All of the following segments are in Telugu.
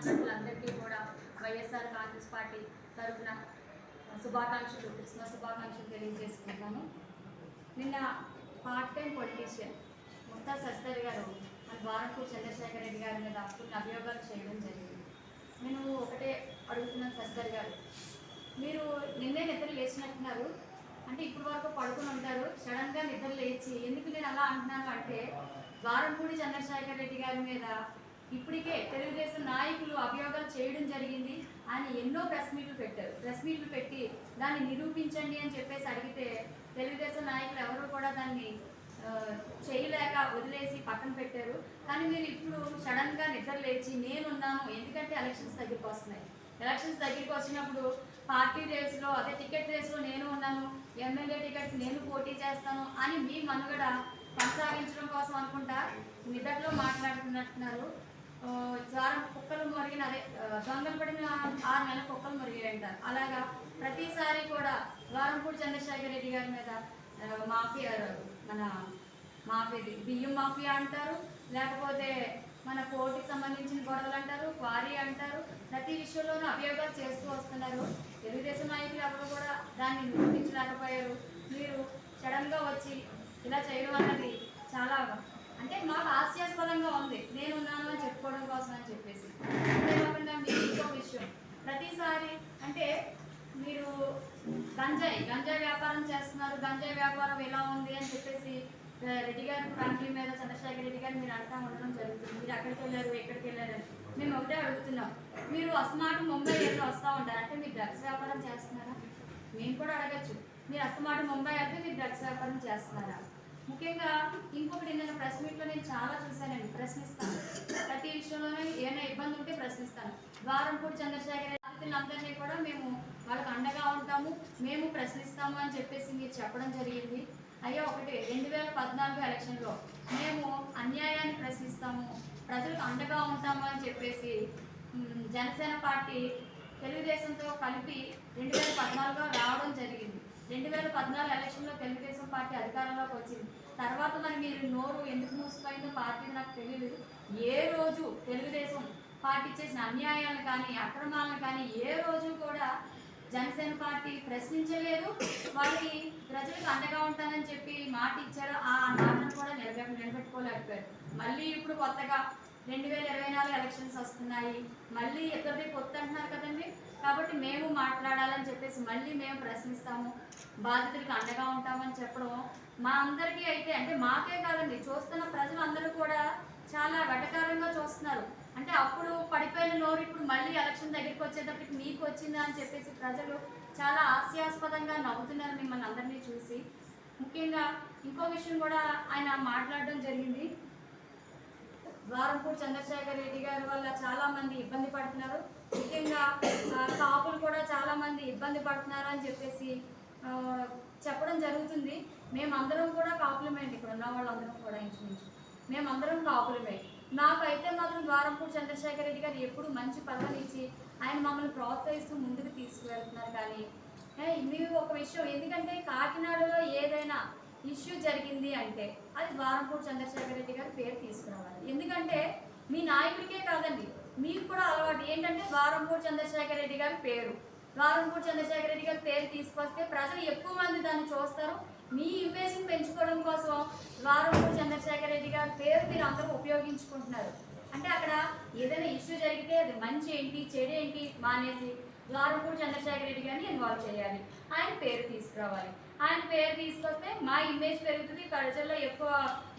అందరికీ కూడా వైఎస్ఆర్ కాంగ్రెస్ పార్టీ తరఫున శుభాకాంక్షలు క్రిస్మస్ శుభాకాంక్షలు తెలియజేసుకుంటున్నాను. నిన్న పార్ట్ టైం పొలిటీషియన్ ముక్తా సస్తర్ గారు మన ద్వారంపూర్ చంద్రశేఖర్ రెడ్డి గారి మీద కొన్ని అభియోగాలు చేయడం జరిగింది. నేను ఒకటే అడుగుతున్నాను సస్తర్ గారు. మీరు నిన్నే నిద్ర లేచినట్టున్నారు. అంటే ఇప్పుడు వరకు పడుకుని ఉంటారు. సడన్గా నిద్ర లేచి ఎందుకు నేను అలా అంటున్నాను అంటే ద్వారంపూడి చంద్రశేఖర్ రెడ్డి గారి మీద ఇప్పటికే తెలుగుదేశం నాయకులు అభియోగాలు చేయడం జరిగింది. ఆయన ఎన్నో ప్రెస్ మీట్లు పెట్టారు. ప్రెస్ మీట్లు పెట్టి దాన్ని నిరూపించండి అని చెప్పేసి అడిగితే తెలుగుదేశం నాయకులు ఎవరు కూడా దాన్ని చేయలేక వదిలేసి పక్కన పెట్టారు. కానీ మీరు ఇప్పుడు సడన్గా నిద్ర లేచి నేనున్నాను ఎందుకంటే ఎలక్షన్స్ దగ్గరికి వస్తున్నాయి. ఎలక్షన్స్ దగ్గరికి వచ్చినప్పుడు పార్టీ రేస్లో అదే టికెట్ రేస్లో నేను ఉన్నాను ఎమ్మెల్యే టికెట్ నేను పోటీ చేస్తాను అని మీ మనుగడ కొనసాగించడం కోసం అనుకుంటా. నిద్రలో మాట్లాడుతున్నట్టున్నారు. కుక్కలు మరిగిన అదే దొంగలు పడిన ఆరు నెలల కుక్కలు మరిగాయంటారు. అలాగా ప్రతిసారి కూడా ద్వారంపూడి చంద్రశేఖర్ రెడ్డి గారి మీద మాఫియా మన మాఫియా బియ్యం మాఫియా అంటారు. లేకపోతే మన కోర్టుకి సంబంధించిన గొడవలు అంటారు క్వారీ అంటారు. ప్రతి విషయంలోనూ అభియోగాలు చేస్తూ వస్తున్నారు. తెలుగుదేశం నాయకులు ఎవరు కూడా దాన్ని నిరూపించలేకపోయారు. మీరు సడన్గా వచ్చి ఇలా చేయడం అన్నది చాలా అంటే మాకు హాస్యాస్పదంగా ఉంది. నేను ఉన్నాను అని చెప్పుకోవడం కోసం అని చెప్పేసి. అంతేకాకుండా మీరు ఇంకో విషయం. ప్రతిసారి అంటే మీరు గంజాయి గంజాయి వ్యాపారం చేస్తున్నారు. గంజాయి వ్యాపారం ఎలా ఉంది అని చెప్పేసి రెడ్డి గారి ఫ్యామిలీ మీద చంద్రశేఖర్ రెడ్డి గారు మీరు అంటా ఉండడం జరుగుతుంది. మీరు అక్కడికి వెళ్ళారు ఎక్కడికి వెళ్ళారు అని. మేము ఒకటే అడుగుతున్నాం. మీరు అస్మాటు ముంబై వెళ్ళి వస్తూ ఉంటారు? అంటే మీరు డ్రగ్స్ వ్యాపారం చేస్తున్నారా? మేము కూడా అడగచ్చు. మీరు అస్తమాట ముంబై అయితే మీరు డ్రగ్స్ వ్యాపారం చేస్తున్నారా? ముఖ్యంగా ఇంకొకటి నేను ప్రెస్ మీట్లో నేను చాలా చూశానండి ప్రశ్నిస్తాను. ప్రతి విషయంలోనే ఏమైనా ఇబ్బంది ఉంటే ప్రశ్నిస్తాను. ద్వారంపూడి చంద్రశేఖర్ బాధితులందరినీ కూడా మేము వాళ్ళకి అండగా ఉంటాము మేము ప్రశ్నిస్తాము అని చెప్పేసి మీరు చెప్పడం జరిగింది. అయ్యా ఒకటి రెండు వేల పద్నాలుగు ఎలక్షన్లో మేము అన్యాయాన్ని ప్రశ్నిస్తాము ప్రజలకు అండగా ఉంటాము అని చెప్పేసి జనసేన పార్టీ తెలుగుదేశంతో కలిపి రెండు వేల పద్నాలుగులో రావడం జరిగింది. రెండు వేల పద్నాలుగు ఎలక్షన్లో తెలుగుదేశం పార్టీ అధికారంలోకి వచ్చింది. తర్వాత మరి మీరు నోరు ఎందుకు మూసిపోయిందో పార్టీ నాకు తెలియదు ఏ రోజు తెలుగుదేశం పార్టీ చేసిన అన్యాయాలను కానీ అక్రమాలను కానీ ఏ రోజు కూడా జనసేన పార్టీ ప్రశ్నించలేదు. వాళ్ళకి ప్రజలకు అండగా ఉంటానని చెప్పి మాట ఇచ్చారు. ఆ మాటను కూడా నిలబె నిలబెట్టుకోలేకపోయారు. మళ్ళీ ఇప్పుడు కొత్తగా రెండు వేల ఇరవై నాలుగు ఎలక్షన్స్ వస్తున్నాయి. మళ్ళీ ఇద్దరిది కొత్త అంటున్నారు కదండి. కాబట్టి మేము మాట్లాడాలని చెప్పేసి మళ్ళీ మేము ప్రశ్నిస్తాము. బాధితులకు అండగా ఉంటామని చెప్పడం మా అందరికీ అయితే అంటే మాకే కాదండి చూస్తున్న ప్రజలందరూ కూడా చాలా వెటకారంగా చూస్తున్నారు. అంటే అప్పుడు పడిపోయిన నోరు ఇప్పుడు మళ్ళీ ఎలక్షన్ దగ్గరికి వచ్చేటప్పటికి మీకు వచ్చిందా అని చెప్పేసి ప్రజలు చాలా హాస్యాస్పదంగా నవ్వుతున్నారు మిమ్మల్ని అందరినీ చూసి. ముఖ్యంగా ఇంకో విషయం కూడా ఆయన మాట్లాడడం జరిగింది. వారంపూర్ చంద్రశేఖర్ రెడ్డి గారి వల్ల చాలామంది ఇబ్బంది పడుతున్నారు. ముఖ్యంగా కాపులు కూడా చాలామంది ఇబ్బంది పడుతున్నారు అని చెప్పేసి చెప్పడం జరుగుతుంది. మేమందరం కూడా కాపులమేండి ఇక్కడ ఉన్న వాళ్ళందరం కూడా ఇంచుమించు. మేమందరం కాపులమే నాకైతే మాత్రం ద్వారంపూడి చంద్రశేఖర్ రెడ్డి గారు ఎప్పుడు మంచి పదవులు ఇచ్చి ఆయన మమ్మల్ని ప్రోత్సహిస్తూ ముందుకు తీసుకువెళ్తున్నారు కానీ మీ మీరు ఒక విషయం. ఎందుకంటే కాకినాడలో ఏదైనా ఇష్యూ జరిగింది అంటే అది ద్వారంపూడి చంద్రశేఖర్ రెడ్డి గారి పేరు తీసుకురావాలి. ఎందుకంటే మీ నాయకుడికే కాదండి మీకు కూడా అలవాటు. ఏంటంటే ద్వారంపూడి చంద్రశేఖర్ రెడ్డి గారి పేరు. వారంపూర్ చంద్రశేఖర రెడ్డి గారి పేరు తీసుకొస్తే ప్రజలు ఎక్కువ మంది దాన్ని చూస్తారు. మీ ఇమేజ్ని పెంచుకోవడం కోసం ద్వారంపూడి చంద్రశేఖర రెడ్డి గారి పేరు మీరు అందరూ ఉపయోగించుకుంటున్నారు. అంటే అక్కడ ఏదైనా ఇష్యూ జరిగితే అది మంచి ఏంటి చెడు ఏంటి మానేసి ద్వారంపూడి చంద్రశేఖర రెడ్డి గారిని ఇన్వాల్వ్ చేయాలి. ఆయన పేరు తీసుకురావాలి. ఆయన పేరు తీసుకొస్తే మా ఇమేజ్ పెరుగుతుంది. ప్రజల్లో ఎక్కువ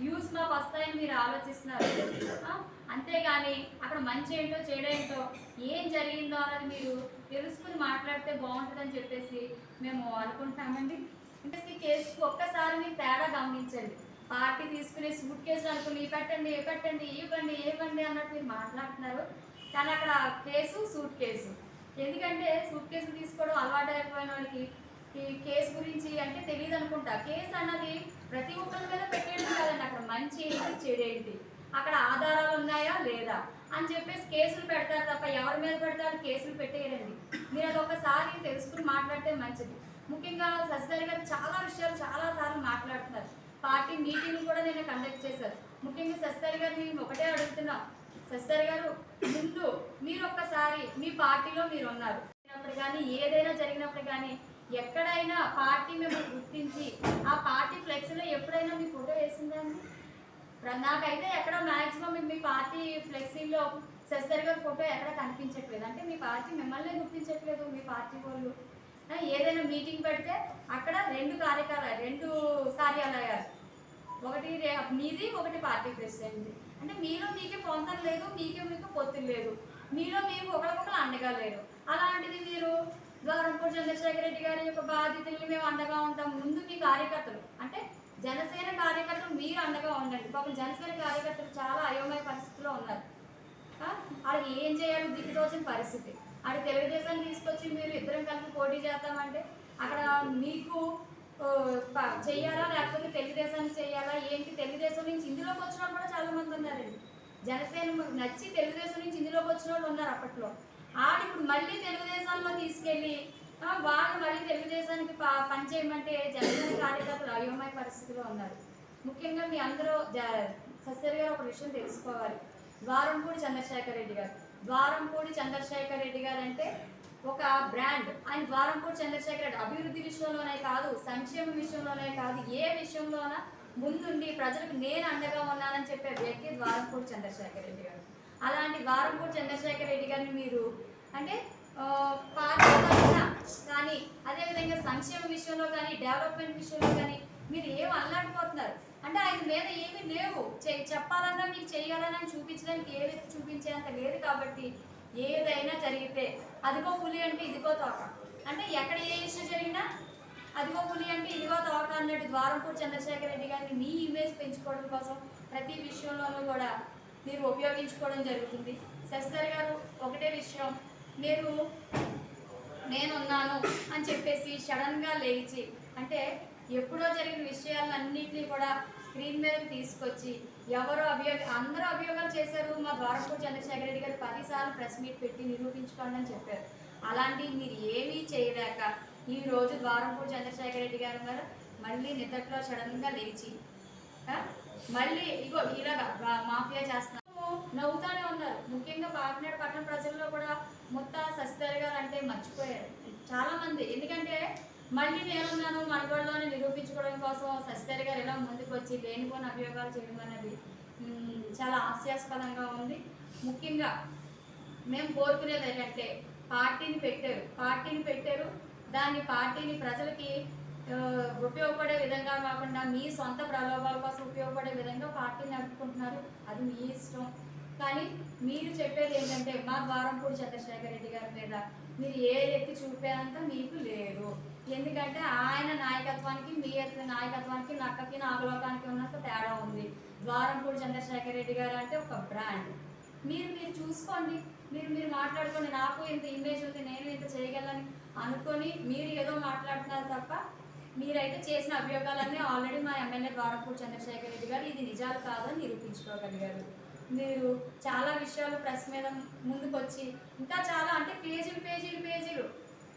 వ్యూస్ మాకు వస్తాయని మీరు ఆలోచిస్తున్నారు. అంతేగాని అక్కడ మంచి ఏంటో చెడు ఏంటో ఏం జరిగిందో అన్నది మీరు తెలుసుకుని మాట్లాడితే బాగుంటుందని చెప్పేసి మేము అనుకుంటున్నామండి ఇంకా కేసుకు ఒక్కసారి మీరు తేడా గమనించండి. పార్టీ తీసుకునే సూట్ కేసులు అనుకుని పెట్టండి పెట్టండి ఇవ్వండి ఇవ్వండి అన్నట్టు మీరు మాట్లాడుతున్నారు. కానీ అక్కడ కేసు సూట్ కేసు ఎందుకంటే సూట్ కేసులు తీసుకోవడం అలవాటు అయిపోయిన వాళ్ళకి ఈ కేసు గురించి అంటే తెలియదు అనుకుంటా. కేసు అన్నది ప్రతి ఒక్కరి మీద పెట్టేది కాదండి. అక్కడ మంచి ఏంటి చెడేంటి అక్కడ ఆధారాలు ఉన్నాయా లేదా? అని చెప్పేసి కేసులు పెడతారు తప్ప ఎవరి మీద పెడతారు కేసులు పెట్టేయరండి. మీరు అది ఒకసారి తెలుసుకుని మాట్లాడితే మంచిది. ముఖ్యంగా శశిధర్ గారు చాలా విషయాలు చాలా సార్లు మాట్లాడుతున్నారు. పార్టీ మీటింగ్ కూడా నేను కండక్ట్ చేశారు. ముఖ్యంగా శశిధర్ గారిని ఒకటే అడుగుతున్నా. శశిధర్ గారు ముందు మీరు ఒక్కసారి మీ పార్టీలో మీరు ఉన్నారు. జరిగినప్పుడు కానీ ఏదైనా జరిగినప్పుడు కానీ ఎక్కడైనా పార్టీ మిమ్మల్ని గుర్తించి ఆ పార్టీ ఫ్లెక్స్లో ఎప్పుడైనా మీ ఫోటో వేసిందండి నాకైతే ఎక్కడ మాక్సిమం మీ పార్టీ ఫ్లెక్సీలో శశిధర్ గారి ఫోటో ఎక్కడ కనిపించట్లేదు. అంటే మీ పార్టీ మిమ్మల్ని గుర్తించట్లేదు మీ పార్టీ వాళ్ళు. ఏదైనా మీటింగ్ పెడితే అక్కడ రెండు కార్యకాల రెండు కార్యాలయాలు. ఒకటి మీది ఒకటి పార్టీ ప్రెసిడెంట్ అంటే మీలో మీకే పొందం లేదు మీకే మీకు పొత్తులు లేదు. మీలో మీకు ఒకరికొకరు అండగా లేరు. అలాంటిది మీరు ద్వారంపూర్ చంద్రశేఖర రెడ్డి గారి యొక్క బాధితుల్ని మేము అండగా ఉంటాం. ముందు మీ కార్యకర్తలు. అంటే జనసేన కార్యకర్తలు మీరు అండగా ఉండండి. పాపం జనసేన కార్యకర్తలు చాలా అయోమయ పరిస్థితిలో ఉన్నారు. వాళ్ళకి ఏం చేయాలో దిక్కుతోచిన పరిస్థితి. ఆడ తెలుగుదేశాన్ని తీసుకొచ్చి మీరు ఇద్దరం కలిపి పోటీ చేస్తామంటే అక్కడ మీకు చెయ్యాలా లేకపోతే తెలుగుదేశానికి చేయాలా? ఏంటి? తెలుగుదేశం నుంచి ఇందులోకి వచ్చిన వాళ్ళు కూడా చాలా మంది ఉన్నారండి. జనసేన నచ్చి తెలుగుదేశం నుంచి ఇందులోకి వచ్చిన వాళ్ళు ఉన్నారు అప్పట్లో. ఆడు ఇప్పుడు మళ్ళీ తెలుగుదేశంలో తీసుకెళ్ళి వాళ్ళు మళ్ళీ తెలుగుదేశానికి ప- పనిచేయమంటే జనసేన కార్యకర్తలు అయోమయ పరిస్థితిలో ఉన్నారు. ముఖ్యంగా మీ అందరూ సస్యర్ గారు ఒక విషయం తెలుసుకోవాలి. ద్వారంపూడి చంద్రశేఖర్ రెడ్డి గారు. ద్వారంపూడి చంద్రశేఖర్ రెడ్డి గారు అంటే ఒక బ్రాండ్. ఆయన ద్వారంపూడి చంద్రశేఖర్ రెడ్డి అభివృద్ధి విషయంలోనే కాదు సంక్షేమ విషయంలోనే కాదు ఏ విషయంలోన ముందుండి ప్రజలకు నేను అండగా ఉన్నానని చెప్పే వ్యక్తి ద్వారంపూడి చంద్రశేఖర్ రెడ్డి గారు. అలాంటి ద్వారంపూడి చంద్రశేఖర్ రెడ్డి గారిని మీరు అంటే పార్టీ కానీ అదేవిధంగా సంక్షేమ విషయంలో కానీ డెవలప్మెంట్ విషయంలో కానీ మీరు ఏం అల్లాడిపోతున్నారు? అంటే ఆయన మీద ఏమీ లేవు. చె- చెప్పాలన్నా మీకు చేయాలన్నా చూపించడానికి ఏది చూపించేంత లేదు కాబట్టి ఏదైనా జరిగితే అదిగో పులి అంటే ఇదిగో తోక. అంటే ఎక్కడ ఏ ఇష్యూ జరిగినా అదిగో పులి అంటే ఇదిగో తోక అన్నట్టు ద్వారంపూడి చంద్రశేఖర్ రెడ్డి గారిని మీ ఇమేజ్ పెంచుకోవడం కోసం ప్రతి విషయంలోనూ కూడా మీరు ఉపయోగించుకోవడం జరుగుతుంది. శశిధర్ గారు ఒకటే విషయం మీరు నేనున్నాను అని చెప్పేసి సడన్గా లేచి అంటే ఎప్పుడో జరిగిన విషయాలన్నింటినీ కూడా స్క్రీన్ మీదకి తీసుకొచ్చి ఎవరు అభియోగ అందరూ అభియోగాలు చేశారు. మా ద్వారపూర్ చంద్రశేఖర రెడ్డి గారు పదిసార్లు ప్రెస్ మీట్ పెట్టి నిరూపించుకోండి అని చెప్పారు. అలాంటి మీరు ఏమీ చేయలేక ఈరోజు ద్వారంపూర్ చంద్రశేఖర రెడ్డి గారు గారు మళ్ళీ నిద్రలో సడన్గా లేచి మళ్ళీ ఇగో ఇలాగా మాఫియా చేస్తున్నారు. నవ్వుతానే ఉన్నారు. ముఖ్యంగా కాకినాడ పట్టణ ప్రజల్లో కూడా మొత్తం శశిధర్ గారు అంటే మర్చిపోయారు. చాలా మంది ఎందుకంటే మళ్ళీ నేనున్నాను మనగోళ్ళలోనే నిరూపించుకోవడం కోసం శశిధర్ గారు ఇలా ముందుకు వచ్చి దేనికోని అభియోగాలు చేయడం అనేది చాలా హాస్యాస్పదంగా ఉంది. ముఖ్యంగా మేము కోరుకునేది ఏంటంటే పార్టీని పెట్టారు. పార్టీని పెట్టారు. దాన్ని పార్టీని ప్రజలకి ఉపయోగపడే విధంగా కాకుండా మీ సొంత ప్రలోభాల కోసం ఉపయోగపడే విధంగా పార్టీని నడుపుకుంటున్నారు. అది మీ ఇష్టం. కానీ మీరు చెప్పేది ఏంటంటే మా ద్వారంపూడి చంద్రశేఖర్ రెడ్డి గారి మీద మీరు ఏ ఎత్తి చూపేంత మీకు లేదు. ఎందుకంటే ఆయన నాయకత్వానికి మీ యొక్క నాయకత్వానికి నక్కకి నాగలోకానికి ఉన్నంత తేడా ఉంది. ద్వారంపూడి చంద్రశేఖర్ రెడ్డి గారు అంటే ఒక బ్రాండ్. మీరు మీరు చూసుకోండి. మీరు మీరు మాట్లాడుకోండి. నాకు ఇంత ఇమేజ్ ఉంది నేను ఇంత చేయగలను అనుకొని మీరు ఏదో మాట్లాడుతున్నారు తప్ప మీరైతే చేసిన అభియోగాలన్నీ ఆల్రెడీ మా ఎమ్మెల్యే ద్వారంపూడి చంద్రశేఖర్ రెడ్డి గారు ఇది నిజాలు కాదని నిరూపించుకోగలిగారు. మీరు చాలా విషయాలు ప్రెస్ మీద ముందుకొచ్చి ఇంకా చాలా అంటే పేజీలు పేజీలు పేజీలు.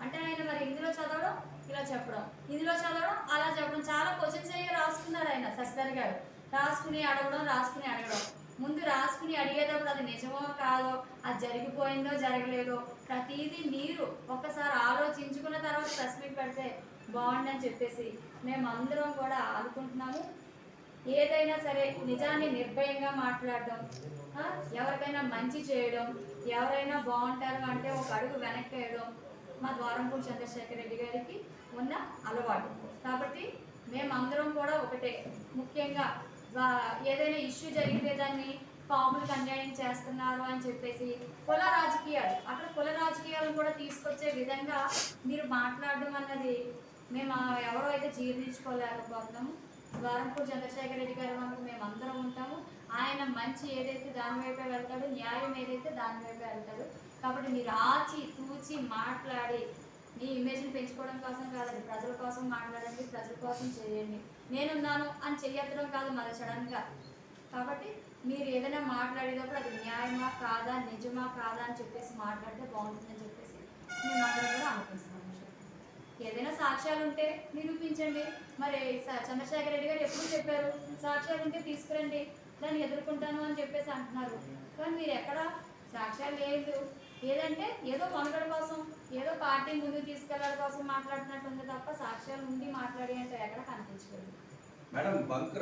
అంటే ఆయన మరి ఇందులో చదవడం ఇలా చెప్పడం. ఇందులో చదవడం అలా చెప్పడం. చాలా క్వశ్చన్స్ అయ్యి రాసుకున్నారు ఆయన శశిధర్ గారు. రాసుకుని అడగడం రాసుకుని అడగడం. ముందు రాసుకుని అడిగేటప్పుడు అది నిజమో కాదో అది జరిగిపోయిందో జరగలేదో ప్రతిదీ మీరు ఒక్కసారి ఆలోచించుకున్న తర్వాత ప్రెస్ మీట్ పెడితే బాగుండని చెప్పేసి మేమందరం కూడా అనుకుంటున్నాము ఏదైనా సరే నిజాన్ని నిర్భయంగా మాట్లాడడం ఎవరికైనా మంచి చేయడం ఎవరైనా బాగుంటారు అంటే ఒక అడుగు వెనక్కి వేయడం మా ద్వారంపూడి చంద్రశేఖర్ రెడ్డి గారికి ఉన్న అలవాటు. కాబట్టి మేమందరం కూడా ఒకటే ముఖ్యంగా వా- ఏదైనా ఇష్యూ జరిగితే దాన్ని పాములకు అన్యాయం చేస్తున్నారు అని చెప్పేసి కుల రాజకీయాలు అక్కడ కుల రాజకీయాలను కూడా తీసుకొచ్చే విధంగా మీరు మాట్లాడడం అన్నది మేము ఎవరో అయితే జీర్ణించుకోలేకపోతున్నాము ద్వారంపూర్ చంద్రశేఖర రెడ్డి గారి వరకు మేము అందరం ఉంటాము. ఆయన మంచి ఏదైతే దాని వైపే వెళ్తాడో న్యాయం ఏదైతే దాని వైపే వెళ్తాడు కాబట్టి మీరు ఆచి తూచి మాట్లాడి మీ ఇమేజ్ని పెంచుకోవడం కోసం కాదండి ప్రజల కోసం మాట్లాడండి ప్రజల కోసం చేయండి. నేనున్నాను అని చెయ్యడం కాదు మరి సడన్గా కాబట్టి మీరు ఏదైనా మాట్లాడేటప్పుడు అది న్యాయమా కాదా నిజమా కాదా అని చెప్పేసి మాట్లాడితే బాగుంటుందని చెప్పేసి మేము అందరం కూడా అనుకుంటున్నాము ఏదైనా సాక్ష్యాలు ఉంటే నిరూపించండి. మరి చంద్రశేఖర చంద్రశేఖర్ రెడ్డి గారు ఎప్పుడు చెప్పారు సాక్ష్యాలు ఉంటే తీసుకురండి దాన్ని ఎదుర్కొంటాను అని చెప్పేసి అంటున్నారు. కానీ మీరు ఎక్కడ సాక్ష్యాలు లేదు. ఏదంటే ఏదో కొనగడ కోసం ఏదో పార్టీ ముందుకు తీసుకెళ్ళడం కోసం మాట్లాడుతున్నట్టు ఉంది తప్ప సాక్ష్యాలు ఉండి మాట్లాడి అంటే ఎక్కడ కనిపించలేదు. Madam bunk